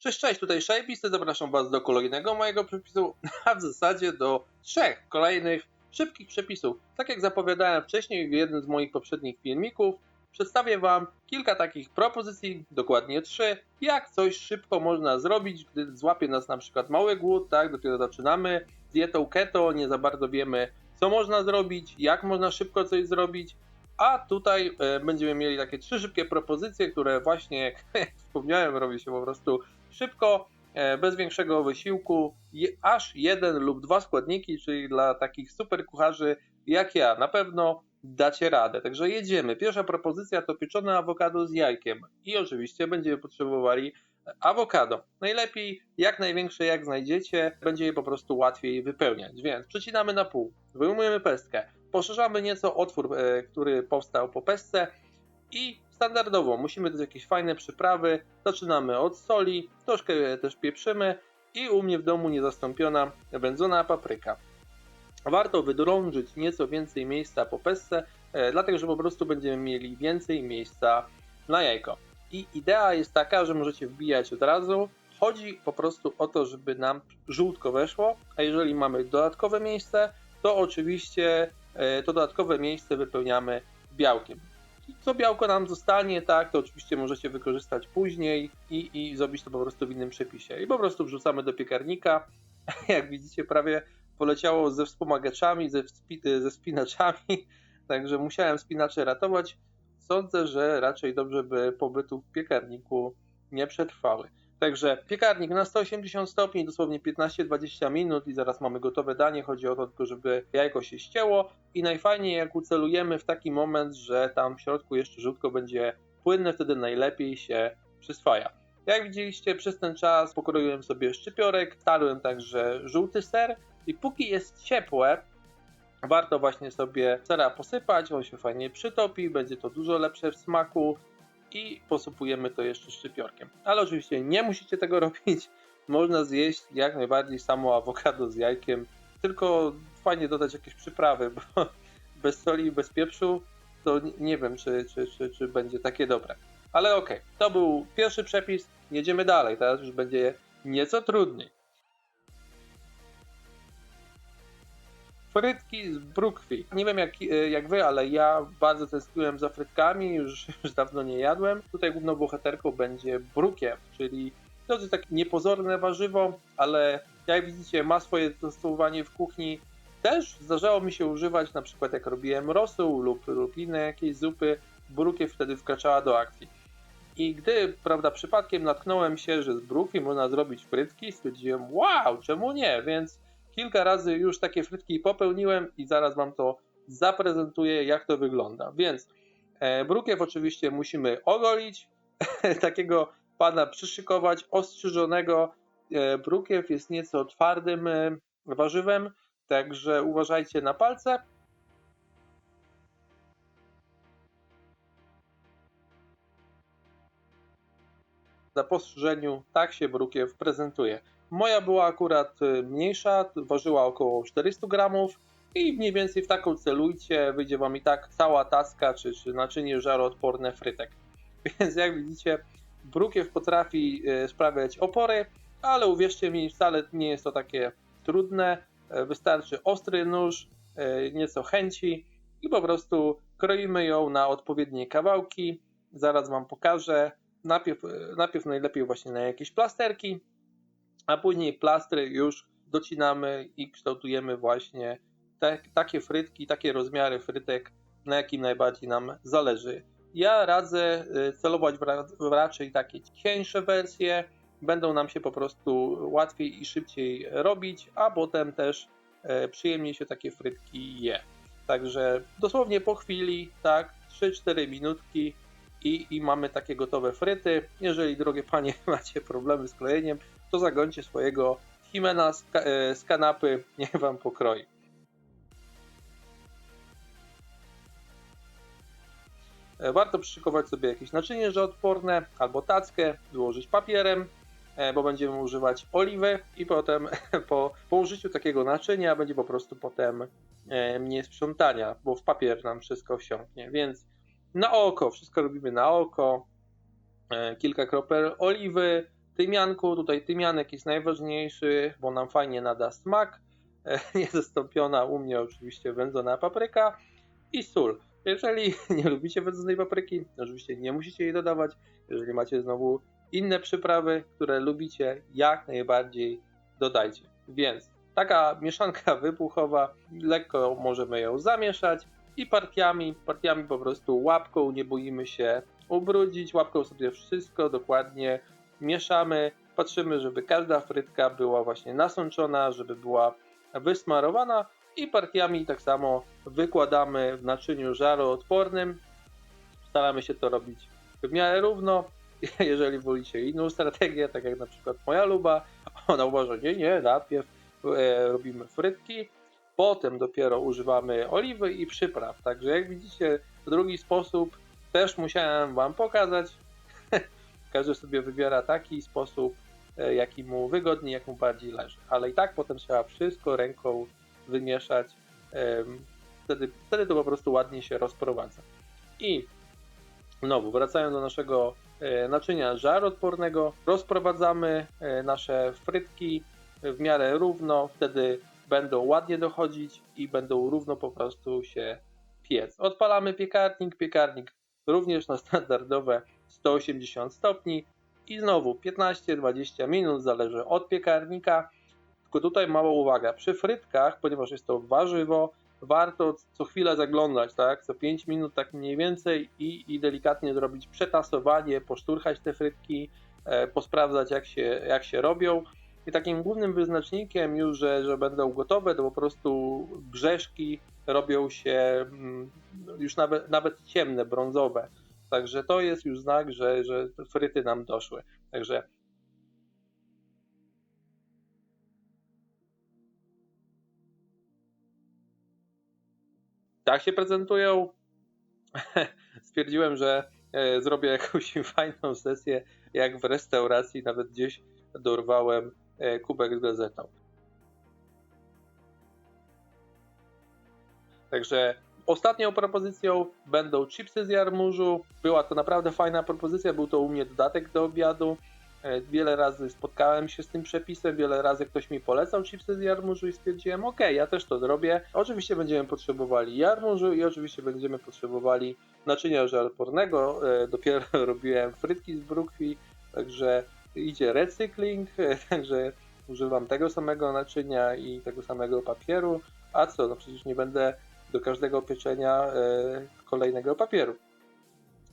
Cześć, cześć, tutaj Szajbisty, zapraszam Was do kolejnego mojego przepisu, a w zasadzie do trzech kolejnych szybkich przepisów. Tak jak zapowiadałem wcześniej w jednym z moich poprzednich filmików, przedstawię Wam kilka takich propozycji, dokładnie trzy, jak coś szybko można zrobić, gdy złapie nas na przykład mały głód, tak, dopiero zaczynamy z dietą keto, nie za bardzo wiemy co można zrobić, jak można szybko coś zrobić, a tutaj e, będziemy mieli takie trzy szybkie propozycje, które właśnie, jak wspomniałem, robi się po prostu szybko, e, bez większego wysiłku, aż jeden lub dwa składniki, czyli dla takich super kucharzy jak ja, na pewno dacie radę. Także jedziemy. Pierwsza propozycja to pieczone awokado z jajkiem i oczywiście będziemy potrzebowali awokado. Najlepiej jak największe jak znajdziecie, będzie je po prostu łatwiej wypełniać. Więc przecinamy na pół, wyjmujemy pestkę, poszerzamy nieco otwór, e, który powstał po pestce i standardowo musimy dać jakieś fajne przyprawy. Zaczynamy od soli, troszkę też pieprzymy i u mnie w domu niezastąpiona wędzona papryka. Warto wydrążyć nieco więcej miejsca po pestce, e, dlatego że po prostu będziemy mieli więcej miejsca na jajko. I idea jest taka, że możecie wbijać od razu. Chodzi po prostu o to, żeby nam żółtko weszło, a jeżeli mamy dodatkowe miejsce, to oczywiście e, to dodatkowe miejsce wypełniamy białkiem. Co białko nam zostanie, tak, to oczywiście możecie wykorzystać później i, i zrobić to po prostu w innym przepisie. I po prostu wrzucamy do piekarnika. Jak widzicie, prawie poleciało ze wspomagaczami, ze, ze spinaczami, także musiałem spinacze ratować. Sądzę, że raczej dobrze by pobytu w piekarniku nie przetrwały. Także piekarnik na 180 stopni, dosłownie 15-20 minut i zaraz mamy gotowe danie. Chodzi o to żeby jajko się ścięło i najfajniej jak ucelujemy w taki moment, że tam w środku jeszcze żółtko będzie płynne, wtedy najlepiej się przyswaja. Jak widzieliście, przez ten czas pokroiłem sobie szczypiorek, starłem także żółty ser i póki jest ciepłe, warto właśnie sobie sera posypać, on się fajnie przytopi, będzie to dużo lepsze w smaku i posypujemy to jeszcze szczypiorkiem. Ale oczywiście nie musicie tego robić, można zjeść jak najbardziej samo awokado z jajkiem, tylko fajnie dodać jakieś przyprawy, bo bez soli i bez pieprzu to nie wiem, czy, czy, czy, czy będzie takie dobre. Ale okej, okay, to był pierwszy przepis, jedziemy dalej, teraz już będzie nieco trudniej. Frytki z brukwi. Nie wiem jak, jak wy, ale ja bardzo tęskniłem za frytkami, już, już dawno nie jadłem. Tutaj główną bohaterką będzie brukiew, czyli jest takie niepozorne warzywo, ale jak widzicie ma swoje zastosowanie w kuchni. Też zdarzało mi się używać, na przykład jak robiłem rosół lub, lub inne jakieś zupy, brukiew wtedy wkraczała do akcji. I gdy, prawda, przypadkiem natknąłem się, że z brukwi można zrobić frytki, stwierdziłem, wow, czemu nie? Więc kilka razy już takie frytki popełniłem i zaraz Wam to zaprezentuję, jak to wygląda. Więc e, brukiew oczywiście musimy ogolić, takiego pana przyszykować, ostrzyżonego. E, brukiew jest nieco twardym e, warzywem, także uważajcie na palce. Na postrzyżeniu tak się brukiew prezentuje. Moja była akurat y, mniejsza, ważyła około 400 gramów i mniej więcej w taką celujcie, wyjdzie Wam i tak cała taska czy, czy naczynie żaroodporne frytek. Więc jak widzicie, brukiew potrafi y, sprawiać opory, ale uwierzcie mi, wcale nie jest to takie trudne. Y, wystarczy ostry nóż, nieco chęci i po prostu kroimy ją na odpowiednie kawałki. Zaraz Wam pokażę. Najpierw, najpierw najlepiej właśnie na jakieś plasterki, a później plastry już docinamy i kształtujemy właśnie te, takie frytki, takie rozmiary frytek, na jakim najbardziej nam zależy. Ja radzę y, celować w raczej takie cieńsze wersje, będą nam się po prostu łatwiej i szybciej robić, a potem też e, przyjemniej się takie frytki je. Także dosłownie po chwili, tak, 3-4 minutki i, i mamy takie gotowe fryty. Jeżeli, drogie panie, macie problemy z krojeniem, to zagońcie swojego Himena z, e, z kanapy, niech wam pokroi. E, warto przyszykować sobie jakieś naczynie żeodporne albo tackę, wyłożyć papierem, e, bo będziemy używać oliwy i potem po, po użyciu takiego naczynia będzie po prostu potem mniej sprzątania, bo w papier nam wszystko wsiąknie, więc na oko, wszystko robimy na oko, kilka kropel oliwy, tymianku. Tutaj tymianek jest najważniejszy, bo nam fajnie nada smak. Niezastąpiona u mnie oczywiście wędzona papryka i sól. Jeżeli nie lubicie wędzonej papryki, oczywiście nie musicie jej dodawać. Jeżeli macie znowu inne przyprawy, które lubicie, jak najbardziej dodajcie. Więc taka mieszanka wybuchowa, lekko możemy ją zamieszać i partiami, partiami po prostu łapką, nie boimy się ubrudzić, łapką sobie wszystko dokładnie mieszamy, patrzymy, żeby każda frytka była właśnie nasączona, żeby była wysmarowana i partiami tak samo wykładamy w naczyniu żaroodpornym. Staramy się to robić w miarę równo. Jeżeli wolicie inną strategię, tak jak na przykład moja luba, ona uważa, nie, nie, najpierw e, robimy frytki, potem dopiero używamy oliwy i przypraw. Także jak widzicie, drugi sposób też musiałem Wam pokazać. Każdy sobie wybiera taki sposób, e, jaki mu wygodniej, jak mu bardziej leży. Ale i tak potem trzeba wszystko ręką wymieszać. Wtedy, wtedy to po prostu ładnie się rozprowadza. I znowu, wracając do naszego e, naczynia żaroodpornego, rozprowadzamy e, nasze frytki w miarę równo, wtedy będą ładnie dochodzić i będą równo po prostu się piec. Odpalamy piekarnik, piekarnik również na standardowe 180 stopni i znowu 15-20 minut, zależy od piekarnika. Tylko tutaj mała uwaga, przy frytkach, ponieważ jest to warzywo, warto co chwilę zaglądać, tak, co 5 minut tak mniej więcej i, i delikatnie zrobić przetasowanie, poszturchać te frytki, e, posprawdzać jak się, jak się robią. I takim głównym wyznacznikiem już, że, że będą gotowe, to po prostu brzeszki robią się mm, już nawet, nawet ciemne, brązowe. Także to jest już znak, że, że fryty nam doszły. Także tak się prezentują. Stwierdziłem, że e, zrobię jakąś fajną sesję, jak w restauracji, nawet gdzieś dorwałem e, kubek z gazetą. Także ostatnią propozycją będą chipsy z jarmużu. Była to naprawdę fajna propozycja, był to u mnie dodatek do obiadu. E, Wiele razy spotkałem się z tym przepisem, wiele razy ktoś mi polecał chipsy z jarmużu i stwierdziłem, ok, ja też to zrobię. Oczywiście będziemy potrzebowali jarmużu i oczywiście będziemy potrzebowali naczynia żaropornego. E, Dopiero robiłem frytki z brukwi, także idzie recykling, e, także używam tego samego naczynia i tego samego papieru. A co, no przecież nie będę do każdego pieczenia e, kolejnego papieru.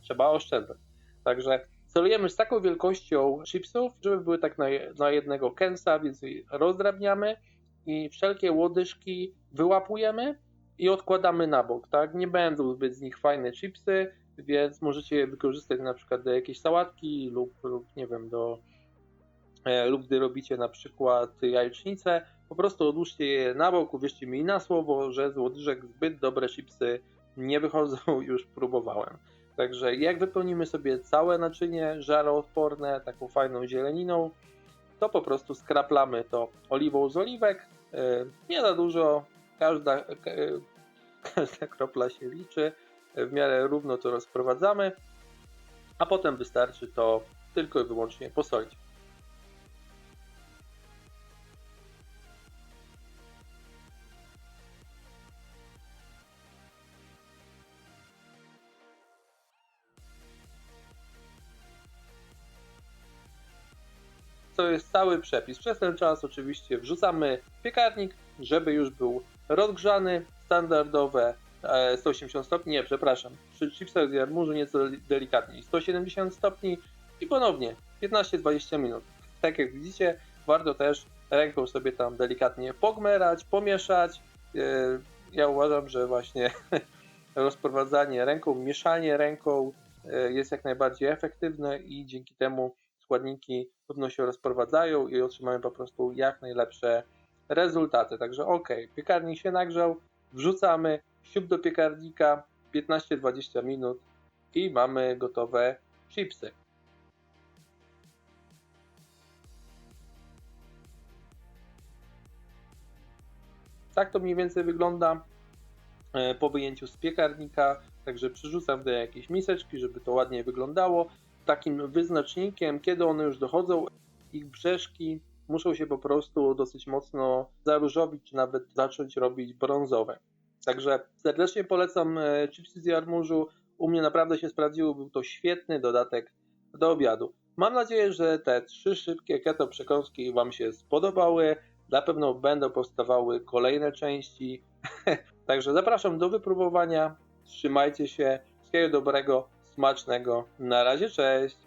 Trzeba oszczędzać. Także celujemy z taką wielkością chipsów, żeby były tak na, jednego kęsa, więc rozdrabniamy i wszelkie łodyżki wyłapujemy i odkładamy na bok, tak? Nie będą zbyt z nich fajne chipsy, więc możecie je wykorzystać na przykład do jakiejś sałatki lub, lub nie wiem, do e, lub gdy robicie na przykład jajecznicę, po prostu odłóżcie je na bok, uwierzcie mi na słowo, że z łodyżek zbyt dobre chipsy nie wychodzą, już próbowałem. Także jak wypełnimy sobie całe naczynie żaroodporne, taką fajną zieleniną, to po prostu skraplamy to oliwą z oliwek. E, Nie za dużo, każda, ka- e, każda kropla się liczy. W miarę równo to rozprowadzamy, a potem wystarczy to tylko i wyłącznie posolić. To jest cały przepis. Przez ten czas oczywiście wrzucamy piekarnik, żeby już był rozgrzany, standardowe e, 180 stopni, nie, przepraszam, przy chipsach z jarmużu nieco delikatniej, 170 stopni i ponownie 15-20 minut. Tak jak widzicie, warto też ręką sobie tam delikatnie pogmerać, pomieszać. E, Ja uważam, że właśnie rozprowadzanie ręką, mieszanie ręką e, jest jak najbardziej efektywne i dzięki temu składniki równo się rozprowadzają i otrzymamy po prostu jak najlepsze rezultaty. Także ok, piekarnik się nagrzał, wrzucamy siup do piekarnika 15-20 minut i mamy gotowe chipsy. Tak to mniej więcej wygląda e, po wyjęciu z piekarnika. Także przyrzucam do jakiejś miseczki, żeby to ładnie wyglądało takim wyznacznikiem, kiedy one już dochodzą ich brzeszki muszą się po prostu dosyć mocno zaróżowić, czy nawet zacząć robić brązowe. Także serdecznie polecam e, chipsy z jarmużu. U mnie naprawdę się sprawdziły, był to świetny dodatek do obiadu. Mam nadzieję, że te trzy szybkie keto przekąski Wam się spodobały. Na pewno będą powstawały kolejne części. Także zapraszam do wypróbowania. Trzymajcie się. Wszystkiego dobrego, smacznego. Na razie, cześć.